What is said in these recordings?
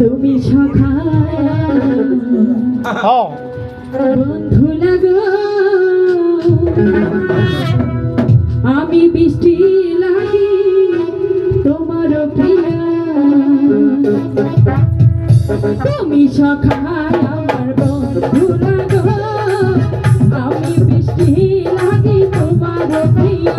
তুমি সখা বন্ধু লাগ। আমি বৃষ্টি লাগি তোমার প্রিয়। তুমি সখা বন্ধু লাগো। আমি বৃষ্টি লাগি তোমার প্রিয়া।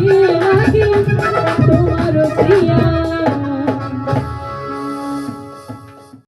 you.